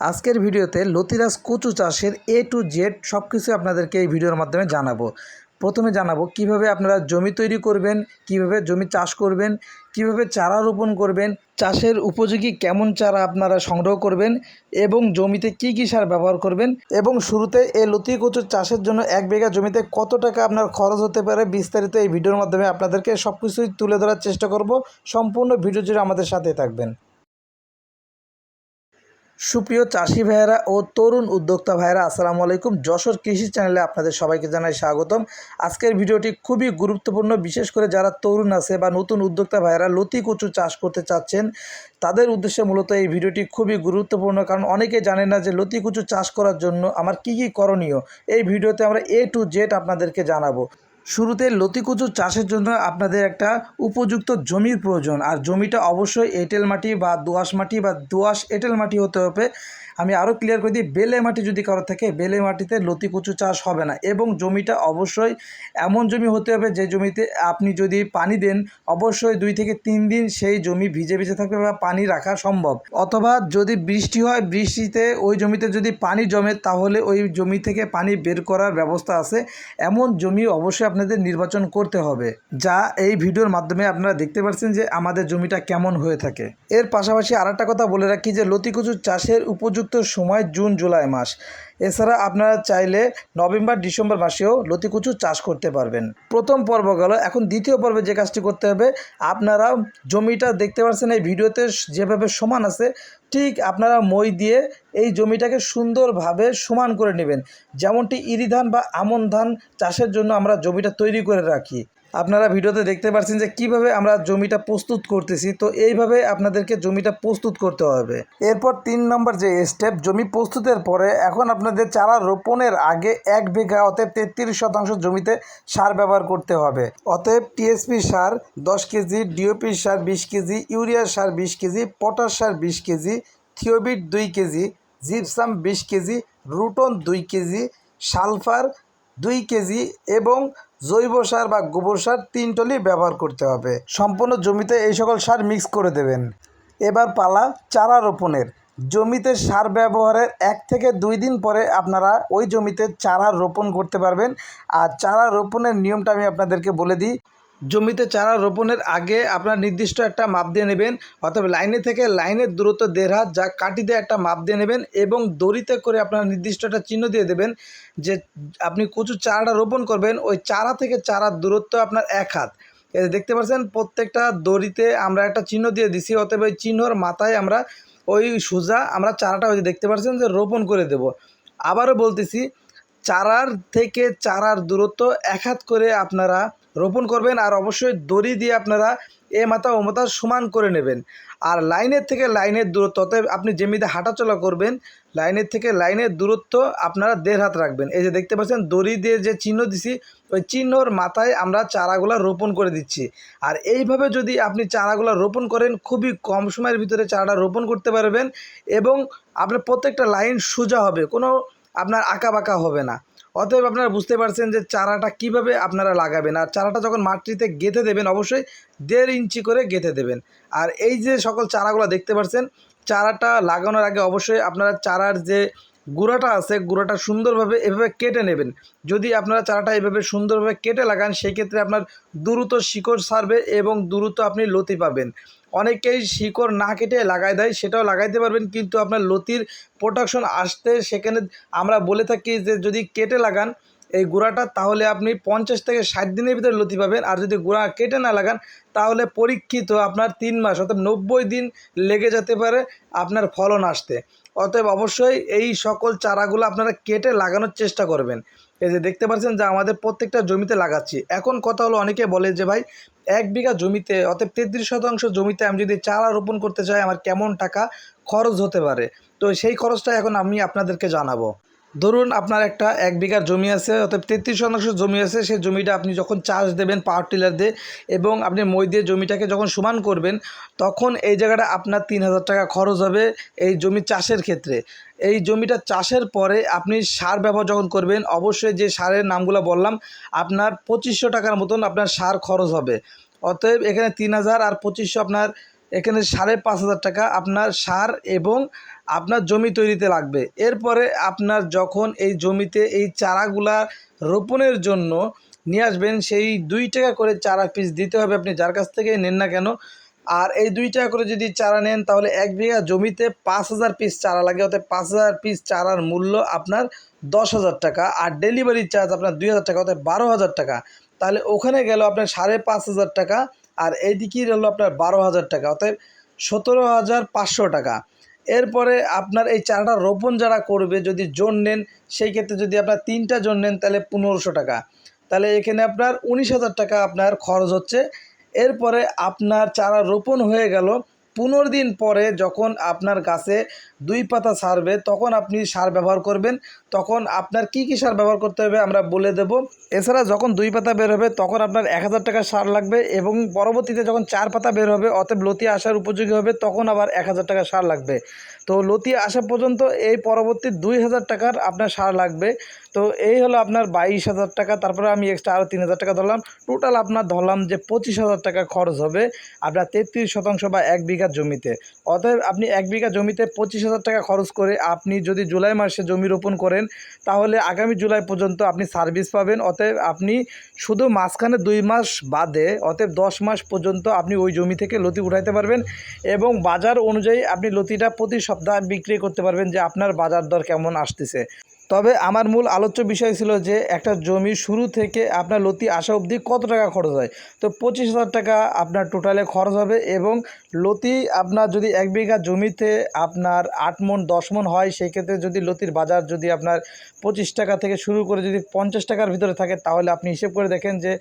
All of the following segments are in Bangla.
আজকের ভিডিওতে লতিরাজ কচু চাষের এ টু জেড সব কিছু আপনাদেরকে এই ভিডিওর মাধ্যমে জানাব। প্রথমে জানাব কীভাবে আপনারা জমি তৈরি করবেন, কীভাবে জমি চাষ করবেন, কীভাবে চারা রোপণ করবেন, চাষের উপযোগী কেমন চারা আপনারা সংগ্রহ করবেন এবং জমিতে কি কি সার ব্যবহার করবেন এবং শুরুতে এই লতি কচুর চাষের জন্য এক বিঘা জমিতে কত টাকা আপনার খরচ হতে পারে বিস্তারিত এই ভিডিওর মাধ্যমে আপনাদেরকে সব কিছুই তুলে ধরার চেষ্টা করব। সম্পূর্ণ ভিডিও জুড়ে আমাদের সাথে থাকবেন। সুপ্রিয় চাষি ভাইয়েরা ও তরুণ উদ্যোক্তা ভাইয়েরা, আসসালামু আলাইকুম। যশোর কৃষি চ্যানেলে আপনাদের সবাইকে জানাই স্বাগতম। আজকের ভিডিওটি খুবই গুরুত্বপূর্ণ, বিশেষ করে যারা তরুণ আছে বা নতুন উদ্যোক্তা ভাইয়েরা লতি কচু চাষ করতে চাচ্ছেন, তাদের উদ্দেশ্যে মূলত এই ভিডিওটি খুবই গুরুত্বপূর্ণ। কারণ অনেকে জানে না যে লতি কচু চাষ করার জন্য আমার কি কি করণীয়, এই ভিডিওতে আমরা এ টু জেড আপনাদেরকে জানাব। শুরুতে লতিকুচু চাষের জন্য আপনাদের একটা উপযুক্ত জমির প্রয়োজন। আর জমিটা অবশ্যই এঁটেল মাটি বা দোআঁশ মাটি বা দোআঁশ এঁটেল মাটি হতে হবে। আমি আরও ক্লিয়ার করে দিই, বেলে মাটি যদি কারও থাকে, বেলে মাটিতে লতিকুচু চাষ হবে না। এবং জমিটা অবশ্যই এমন জমি হতে হবে, যে জমিতে আপনি যদি পানি দেন, অবশ্যই দুই থেকে তিন দিন সেই জমি ভিজে ভিজে থাকবে বা পানি রাখা সম্ভব। অথবা যদি বৃষ্টি হয়, বৃষ্টিতে ওই জমিতে যদি পানি জমে, তাহলে ওই জমি থেকে পানি বের করার ব্যবস্থা আছে। এমন জমি অবশ্যই আপনাদের নির্বাচন করতে হবে, যা এই ভিডিওর মাধ্যমে আপনারা দেখতে পাচ্ছেন যে আমাদের জমিটা কেমন হয়ে থাকে। এর পাশাপাশি আর কথা বলে রাখি যে লতিকুচুর চাষের উপযুক্ত সময় জুন জুলাই মাস। এছাড়া আপনারা চাইলে নভেম্বর, ডিসেম্বর মাসেও লতিকুচু চাষ করতে পারবেন। প্রথম পর্ব গেল, এখন দ্বিতীয় পর্বে যে কাজটি করতে হবে, আপনারা জমিটা দেখতে পাচ্ছেন এই ভিডিওতে যেভাবে সমান আছে, ঠিক আপনারা মই দিয়ে এই জমিটাকে সুন্দরভাবে সমান করে নেবেন। যেমনটি ইরি ধান বা আমন ধান চাষের জন্য আমরা জমিটা তৈরি করে রাখি। আপনারা ভিডিওতে দেখতে পাচ্ছেন যে কীভাবে আমরা জমিটা প্রস্তুত করতেছি। তো এইভাবে আপনাদেরকে জমিটা প্রস্তুত করতে হবে। এরপর তিন নম্বর যে স্টেপ জমি প্রস্তুতের পরে এখন আপনাদের চারা রোপণের আগে এক বিঘা, অতএব তেত্রিশ শতাংশ জমিতে সার ব্যবহার করতে হবে। অতএব টিএসপি সার দশ কেজি ডিওপি সার বিশ কেজি, ইউরিয়া সার বিশ কেজি, পটাশ সার বিশ কেজি, থিওবিট দুই কেজি, জিপসাম বিশ কেজি, রুটন দুই কেজি, সালফার দুই কেজি এবং জৈব সার বা গোবর সার তিন টলি ব্যবহার করতে হবে। সম্পূর্ণ জমিতে এই সকল সার মিক্স করে দেবেন। এবার পালা চারা রোপণের। জমিতে সার ব্যবহারের এক থেকে দুই দিন পরে আপনারা ওই জমিতে চারা রোপণ করতে পারবেন। আর চারা রোপণের নিয়মটা আমি আপনাদেরকে বলে দিই। জমিতে চারা রোপণের আগে আপনার নির্দিষ্ট একটা মাপ দিয়ে নেবেন, অথবা লাইনে থেকে লাইনের দূরত্ব দেড় হাত যা কাটি দিয়ে একটা মাপ দিয়ে নেবেন এবং দড়িতে করে আপনার নির্দিষ্ট একটা চিহ্ন দিয়ে দেবেন যে আপনি কচু চারাটা রোপণ করবেন, ওই চারা থেকে চারার দূরত্ব আপনার এক হাত। এই দেখতে পাচ্ছেন, প্রত্যেকটা দড়িতে আমরা একটা চিহ্ন দিয়ে দিছি, অতএব ওই চিহ্নর মাথায় আমরা ওই সোজা আমরা চারাটা ওই দেখতে পাচ্ছেন যে রোপণ করে দেব। আবারও বলতেছি চারার থেকে চারার দূরত্ব এক হাত করে আপনারা রোপণ করবেন আর অবশ্যই দড়ি দিয়ে আপনারা এ মাথা ও মাথা সমান করে নেবেন। আর লাইনের থেকে লাইনের দূরত্ব, অতএব আপনি জমিতে হাঁটাচলা করবেন, লাইনের থেকে লাইনের দূরত্ব আপনারা দেড় হাত রাখবেন। এই যে দেখতে পাচ্ছেন, দড়ি দিয়ে যে চিহ্ন দিছি, ওই চিহ্নর মাথায় আমরা চারাগুলো রোপণ করে দিচ্ছি। আর এইভাবে যদি আপনি চারাগুলো রোপণ করেন, খুবই কম সময়ের ভিতরে চারাটা রোপণ করতে পারবেন এবং আপনার প্রত্যেকটা লাইন সোজা হবে। কোনো আপনার আঁকা বাঁকা হবে না। অতএব আপনারা বুঝতে পারছেন যে চারাটা কীভাবে আপনারা লাগাবেন। আর চারাটা যখন মাটিতে গেঁথে দেবেন, অবশ্যই দেড় ইঞ্চি করে গেঁথে দেবেন। আর এই যে সকল চারাগুলো দেখতে পাচ্ছেন চারাটা লাগানোর আগে অবশ্যই আপনারা চারার যে গুঁড়াটা আছে, গুঁড়াটা সুন্দরভাবে এভাবে কেটে নেবেন। যদি আপনারা চারাটা এভাবে সুন্দরভাবে কেটে লাগান, সেক্ষেত্রে আপনার দ্রুত শিকড় সারবে এবং দ্রুত আপনি লতি পাবেন। অনেকেই শিকড় না কেটে লাগাই দেয়, সেটাও লাগাইতে পারবেন। কিন্তু আপনার লতির প্রোডাকশন আসতে সেখানে আমরা বলে থাকি যে যদি কেটে লাগান এই গুঁড়াটা তাহলে আপনি পঞ্চাশ থেকে ষাট দিনের ভিতরে লতি পাবেন। আর যদি গুঁড়া কেটে না লাগান, তাহলে পরীক্ষিত আপনার তিন মাস অর্থাৎ নব্বই দিন লেগে যেতে পারে আপনার ফলন আসতে। অতএব অবশ্যই এই সকল চারাগুলো আপনারা কেটে লাগানোর চেষ্টা করবেন। এই যে দেখতে পাচ্ছেন যে আমাদের প্রত্যেকটা জমিতে লাগাচ্ছি। এখন কথা হলো অনেকে বলে যে, ভাই, এক বিঘা জমিতে অতএব তেত্রিশ শতাংশ জমিতে আমি যদি চারা রোপণ করতে চাই, আমার কেমন টাকা খরচ হতে পারে? তো সেই খরচটা এখন আমি আপনাদেরকে জানাব। ধরুন আপনার একটা এক বিঘার জমি আছে অর্থাৎ তেত্রিশ শতাংশ জমি আছে সেই জমিটা আপনি যখন চাষ দেবেন পাওয়ার টিলার দিয়ে এবং আপনি মই দিয়ে জমিটাকে যখন সমান করবেন, তখন এই জায়গাটা আপনার তিন হাজার টাকা খরচ হবে এই জমি চাষের ক্ষেত্রে। এই জমিটা চাষের পরে আপনি সার ব্যবহার যখন করবেন, অবশ্যই যে সারের নামগুলো বললাম, আপনার পঁচিশশো টাকার মতন আপনার সার খরচ হবে। অতএব এখানে তিন হাজার আর পঁচিশশো আপনার, এখানে সাড়ে পাঁচ হাজার টাকা আপনার সার এবং আপনার জমি তৈরিতে লাগবে। এরপরে আপনার যখন এই জমিতে এই চারাগুলা রোপণের জন্য নিয়ে আসবেন, সেই দুই টাকা করে চারা পিস দিতে হবে আপনি, যার কাছ থেকে নেন না কেন। আর এই দুই টাকা করে যদি চারা নেন, তাহলে এক বিঘা জমিতে পাঁচ হাজার পিস চারা লাগে অর্থাৎ পাঁচ হাজার পিস চারার মূল্য আপনার দশ হাজার টাকা, আর ডেলিভারি চার্জ আপনার দুই হাজার টাকা অর্থাৎ বারো হাজার টাকা। তাহলে ওখানে গেল আপনার সাড়ে পাঁচ হাজার টাকা, আর এইদিকেই হলো আপনার বারো হাজার টাকা অর্থাৎ সতেরো হাজার পাঁচশো টাকা। এরপরে আপনার এই চারাটা রোপণ যারা করবে, যদি জোন নেন, সেই ক্ষেত্রে যদি আপনার তিনটা জোন নেন, তাহলে পনেরোশো টাকা। তাহলে এখানে আপনার উনিশ হাজার টাকা আপনার খরচ হচ্ছে। এরপরে আপনার চারা রোপণ হয়ে গেল, পনেরো দিন পরে যখন আপনার গাছে দুই পাতা সারবে, তখন আপনি সার ব্যবহার করবেন। তখন আপনার কি কি সার ব্যবহার করতে হবে আমরা বলে দেব। এছাড়া যখন দুই পাতা বের হবে, তখন আপনার এক হাজার টাকা সার লাগবে এবং পরবর্তীতে যখন চার পাতা বের হবে, অতএব লতি আসার উপযোগী হবে, তখন আবার এক হাজার টাকা সার লাগবে। তো লতি আসা পর্যন্ত এই পরবর্তী দুই হাজার টাকার আপনার সার লাগবে। তো এই হলো আপনার বাইশ হাজার টাকা, তারপরে আমি এক্সট্রা আরও তিন হাজার টাকা ধরলাম। টোটাল আপনার ধরলাম যে পঁচিশ হাজার টাকা খরচ হবে আপনার তেত্রিশ শতাংশ বা এক বিঘা জমিতে। অতএব আপনি এক বিঘা জমিতে পঁচিশ হাজার টাকা খরচ করে আপনি যদি জুলাই মাসে জমি রোপণ করেন তাহলে আগামী জুলাই পর্যন্ত আপনি সার্ভিস পাবেন। অতএব আপনি শুধু মাঝখানে দুই মাস বাদে, অতএব দশ মাস পর্যন্ত আপনি ওই জমি থেকে লতি উঠাইতে পারবেন এবং বাজার অনুযায়ী আপনি লতিটা প্রতি সপ্তাহে বিক্রি করতে পারবেন যে আপনার বাজার দর কেমন আসতেছে। তবে আমার মূল আলোচ্য বিষয় ছিল যে একটা জমি শুরু থেকে আপনার লতি আসা অবধি কত টাকা খরচ হয়? তো পঁচিশ হাজার টাকা আপনার টোটালে খরচ হবে এবং লতি আপনার যদি এক বিঘা জমিতে আপনার আট মন দশ মন হয় সেই ক্ষেত্রে যদি লতির বাজার যদি আপনার পঁচিশ টাকা থেকে শুরু করে যদি পঞ্চাশ টাকার ভিতরে থাকে, তাহলে আপনি হিসেব করে দেখেন যে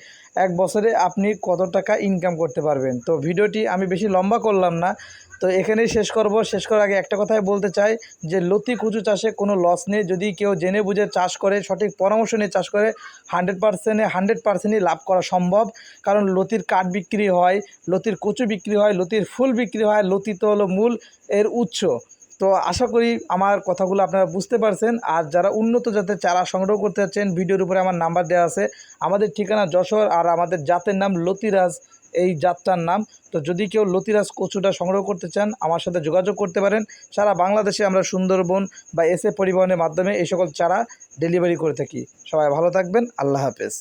এক বছরে আপনি কত টাকা ইনকাম করতে পারবেন। তো ভিডিওটি আমি বেশি লম্বা করলাম না। তো এখানেই শেষ করব। শেষ করার আগে একটা কথাই বলতে চাই যে লতি কুচু চাষে কোনো লস নেই। যদি কেউ জেনে বুঝে চাষ করে, সঠিক পরামর্শ নিয়ে চাষ করে হান্ড্রেড পার্সেন্টে হান্ড্রেড পার্সেন্টই লাভ করা সম্ভব। কারণ লতির কাঠ বিক্রি হয়, লতির কচু বিক্রি হয়, লতির ফুল বিক্রি হয়, লতি তো হলো মূল, এর উৎস। তো আশা করি আমার কথাগুলো আপনারা বুঝতে পারছেন। আর যারা উন্নত জাতের চারা সংগ্রহ করতে চাচ্ছেন, ভিডিওর উপরে আমার নাম্বার দেওয়া আছে। আমাদের ঠিকানা যশোর আর আমাদের জাতের নাম লতিরাজ, এই জাতটার নাম। তো যদি কেউ লতিরাজ কচুটা সংগ্রহ করতে চান, আমার সাথে যোগাযোগ করতে পারেন। সারা বাংলাদেশে আমরা সুন্দরবন বা এসে পরিবহনের মাধ্যমে এই সকল চারা ডেলিভারি করে থাকি। সবাই ভালো থাকবেন। আল্লাহ হাফেজ।